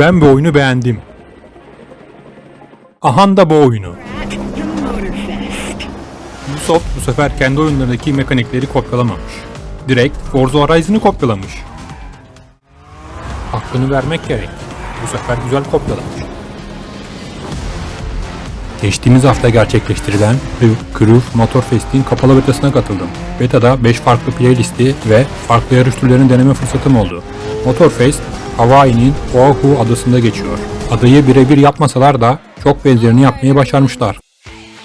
Ben bu oyunu beğendim. Ahan da bu oyunu. Ubisoft bu sefer kendi oyunlarındaki mekanikleri kopyalamamış. Direkt Forza Horizon'ı kopyalamış. Hakkını vermek gerek. Bu sefer güzel kopyalamış. Geçtiğimiz hafta gerçekleştirilen Crew Motorfest'in kapalı betasına katıldım. Betada 5 farklı playlisti ve farklı yarış türlerini deneme fırsatım oldu. Motorfest, Hawaii'nin Oahu adasında geçiyor. Adayı birebir yapmasalar da çok benzerini yapmayı başarmışlar.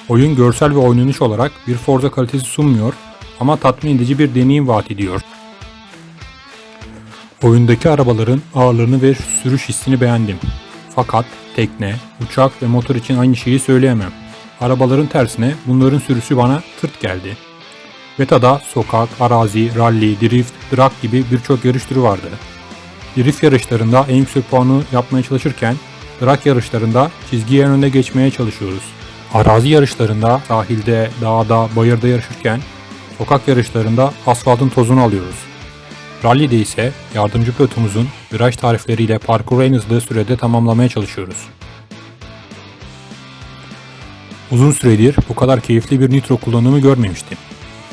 Oyun görsel ve oynanış olarak bir Forza kalitesi sunmuyor ama tatmin edici bir deneyim vaat ediyor. Oyundaki arabaların ağırlığını ve sürüş hissini beğendim. Fakat tekne, uçak ve motor için aynı şeyi söyleyemem. Arabaların tersine bunların sürüsü bana tırt geldi. Beta'da sokak, arazi, rally, drift, drag gibi birçok yarış türü vardı. Drift yarışlarında en yüksek puanı yapmaya çalışırken drag yarışlarında çizgiye en önde geçmeye çalışıyoruz. Arazi yarışlarında sahilde, dağda, bayırda yarışırken sokak yarışlarında asfaltın tozunu alıyoruz. Rally'de ise yardımcı pilotumuzun viraj tarifleriyle parkuru en hızlı sürede tamamlamaya çalışıyoruz. Uzun süredir bu kadar keyifli bir nitro kullanımı görmemiştim.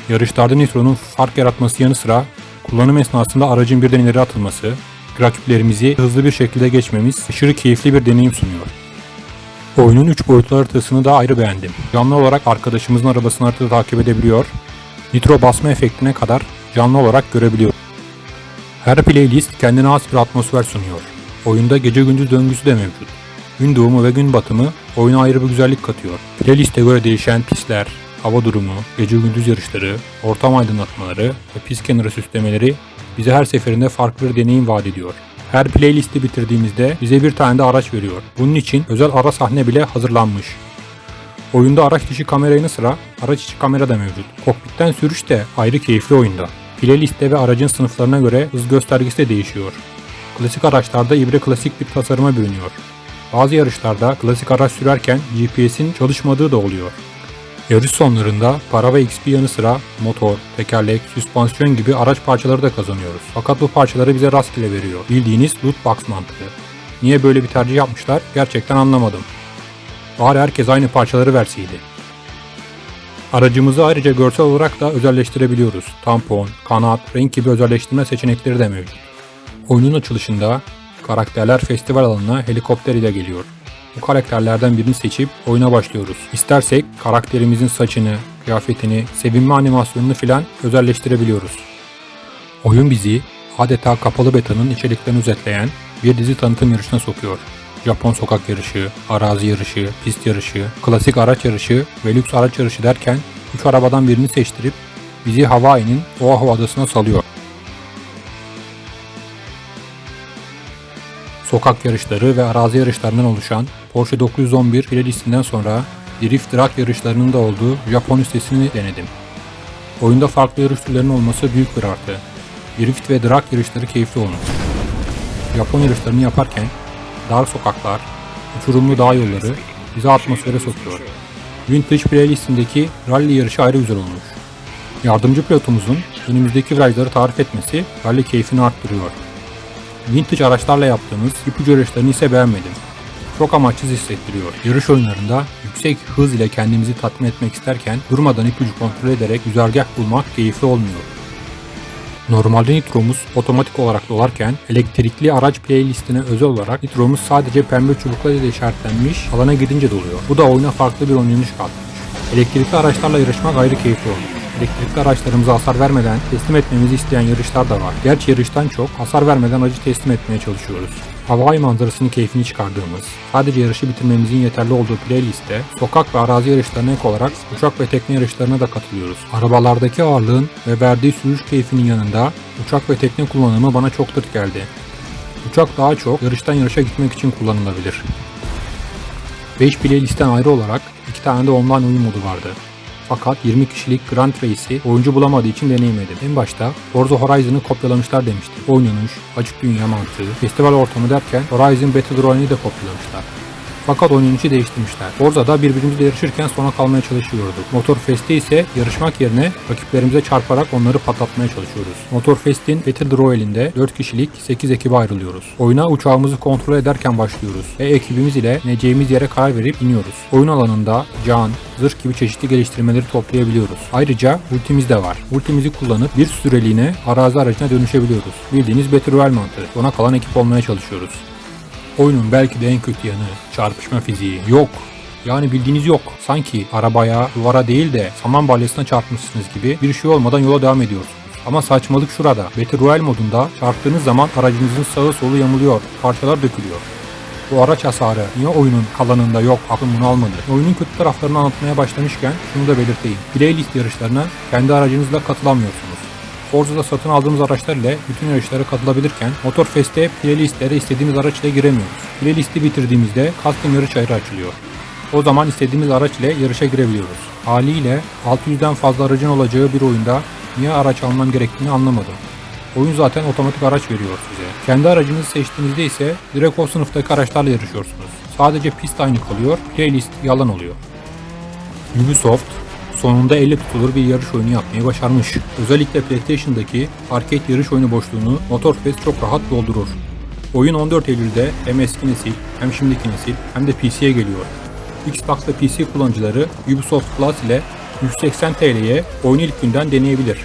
Yarışlarda nitronun fark yaratması yanı sıra kullanım esnasında aracın birden ileri atılması, rakiplerimizi hızlı bir şekilde geçmemiz aşırı keyifli bir deneyim sunuyor. Oyunun 3 boyutlu haritasını da ayrı beğendim. Canlı olarak arkadaşımızın arabasını haritada takip edebiliyor, nitro basma efektine kadar canlı olarak görebiliyor. Her playlist kendine has bir atmosfer sunuyor. Oyunda gece gündüz döngüsü de mevcut. Gün doğumu ve gün batımı oyuna ayrı bir güzellik katıyor. Playliste göre değişen pistler, hava durumu, gece gündüz yarışları, ortam aydınlatmaları ve pist kenarı süslemeleri bize her seferinde farklı bir deneyim vaat ediyor. Her playlisti bitirdiğimizde bize bir tane de araç veriyor. Bunun için özel ara sahne bile hazırlanmış. Oyunda araç dışı kamera sıra araç içi kamera da mevcut. Kokpitten sürüş de ayrı keyifli oyunda. Playliste ve aracın sınıflarına göre hız göstergesi de değişiyor. Klasik araçlarda ibre klasik bir tasarıma bürünüyor. Bazı yarışlarda klasik araç sürerken GPS'in çalışmadığı da oluyor. Yarış sonlarında para ve XP yanı sıra motor, tekerlek, süspansiyon gibi araç parçaları da kazanıyoruz. Fakat bu parçaları bize rastgele veriyor. Bildiğiniz loot box mantığı. Niye böyle bir tercih yapmışlar gerçekten anlamadım. Bari herkes aynı parçaları verseydi. Aracımızı ayrıca görsel olarak da özelleştirebiliyoruz. Tampon, kanat, renk gibi özelleştirme seçenekleri de mevcut. Oyunun açılışında karakterler festival alanına helikopter ile geliyor. Bu karakterlerden birini seçip oyuna başlıyoruz. İstersek karakterimizin saçını, kıyafetini, sevinme animasyonunu filan özelleştirebiliyoruz. Oyun bizi adeta kapalı betanın içeriklerini özetleyen bir dizi tanıtım yarışına sokuyor. Japon sokak yarışı, arazi yarışı, pist yarışı, klasik araç yarışı ve lüks araç yarışı derken 3 arabadan birini seçtirip bizi Hawaii'nin Oahu adasına salıyor. Sokak yarışları ve arazi yarışlarından oluşan Porsche 911 playlistinden sonra Drift Drag yarışlarının da olduğu Japon listesini denedim. Oyunda farklı yarış türlerinin olması büyük bir artı. Drift ve drag yarışları keyifli olmuş. Japon yarışlarını yaparken dar sokaklar, uçurumlu dağ yolları bizi atmosfere sokuyor. Vintage playlistindeki rally yarışı ayrı güzel olmuş. Yardımcı pilotumuzun önümüzdeki virajları tarif etmesi rally keyfini arttırıyor. Vintage araçlarla yaptığımız ipucu yarışlarını ise beğenmedim. Çok amaçsız hissettiriyor. Yarış oyunlarında yüksek hız ile kendimizi tatmin etmek isterken durmadan ipucu kontrol ederek güzergah bulmak keyifli olmuyor. Normalde nitromuz otomatik olarak dolarken elektrikli araç playlistine özel olarak nitromuz sadece pembe çubuklar ile işaretlenmiş alana gidince doluyor. Bu da oyuna farklı bir oynanış katmış. Elektrikli araçlarla yarışmak ayrı keyifli olmuş. Elektrikli araçlarımıza hasar vermeden teslim etmemizi isteyen yarışlar da var. Gerçi yarıştan çok hasar vermeden aracı teslim etmeye çalışıyoruz. Hawaii manzarasının keyfini çıkardığımız, sadece yarışı bitirmemizin yeterli olduğu playliste, sokak ve arazi yarışlarına ek olarak uçak ve tekne yarışlarına da katılıyoruz. Arabalardaki ağırlığın ve verdiği sürüş keyfinin yanında uçak ve tekne kullanımı bana çok tırt geldi. Uçak daha çok yarıştan yarışa gitmek için kullanılabilir. 5 playlistten ayrı olarak 2 tane de online oyun modu vardı. Fakat 20 kişilik Grand Race'i oyuncu bulamadığı için deneyemedim. En başta Forza Horizon'ı kopyalamışlar demiştim. Oynanış, açık dünya mantığı, festival ortamı derken Horizon Battle Royale'i de kopyalamışlar. Fakat oynanışı değiştirmişler. Forza'da birbirimizle yarışırken sona kalmaya çalışıyorduk. Motorfest'te ise yarışmak yerine rakiplerimize çarparak onları patlatmaya çalışıyoruz. Motorfest'in Battle Royale'inde 4 kişilik 8 ekibe ayrılıyoruz. Oyuna uçağımızı kontrol ederken başlıyoruz ve ekibimiz ile ineceğimiz yere karar verip iniyoruz. Oyun alanında can, zırh gibi çeşitli geliştirmeleri toplayabiliyoruz. Ayrıca ultimiz de var. Ultimizi kullanıp bir süreliğine arazi aracına dönüşebiliyoruz. Bildiğiniz Battle Royale mantığı. Sona kalan ekip olmaya çalışıyoruz. Oyunun belki de en kötü yanı çarpışma fiziği. Yok. Yani bildiğiniz yok. Sanki arabaya, duvara değil de saman balyasına çarpmışsınız gibi bir şey olmadan yola devam ediyorsunuz. Ama saçmalık şurada. Battle Royale modunda çarptığınız zaman aracınızın sağı solu yamuluyor, parçalar dökülüyor. Bu araç hasarı niye oyunun kalanında yok aklım bunu almadı. Oyunun kötü taraflarını anlatmaya başlamışken şunu da belirteyim. Playlist yarışlarına kendi aracınızla katılamıyorsunuz. Forza'da satın aldığımız araçlar ile bütün yarışlara katılabilirken Motorfest'te playlistlere istediğimiz araç ile giremiyoruz. Playlisti bitirdiğimizde custom yarış ayrı açılıyor. O zaman istediğimiz araç ile yarışa girebiliyoruz. Haliyle 600'den fazla aracın olacağı bir oyunda niye araç almam gerektiğini anlamadım. Oyun zaten otomatik araç veriyor size. Kendi aracınızı seçtiğinizde ise direkt o sınıftaki araçlarla yarışıyorsunuz. Sadece pist aynı kalıyor, playlist yalan oluyor. Ubisoft sonunda elle tutulur bir yarış oyunu yapmayı başarmış. Özellikle PlayStation'daki arcade yarış oyunu boşluğunu Motorfest çok rahat doldurur. Oyun 14 Eylül'de hem eski nesil hem şimdiki nesil hem de PC'ye geliyor. Xbox ve PC kullanıcıları Ubisoft Plus ile 180 TL'ye oyunu ilk günden deneyebilir.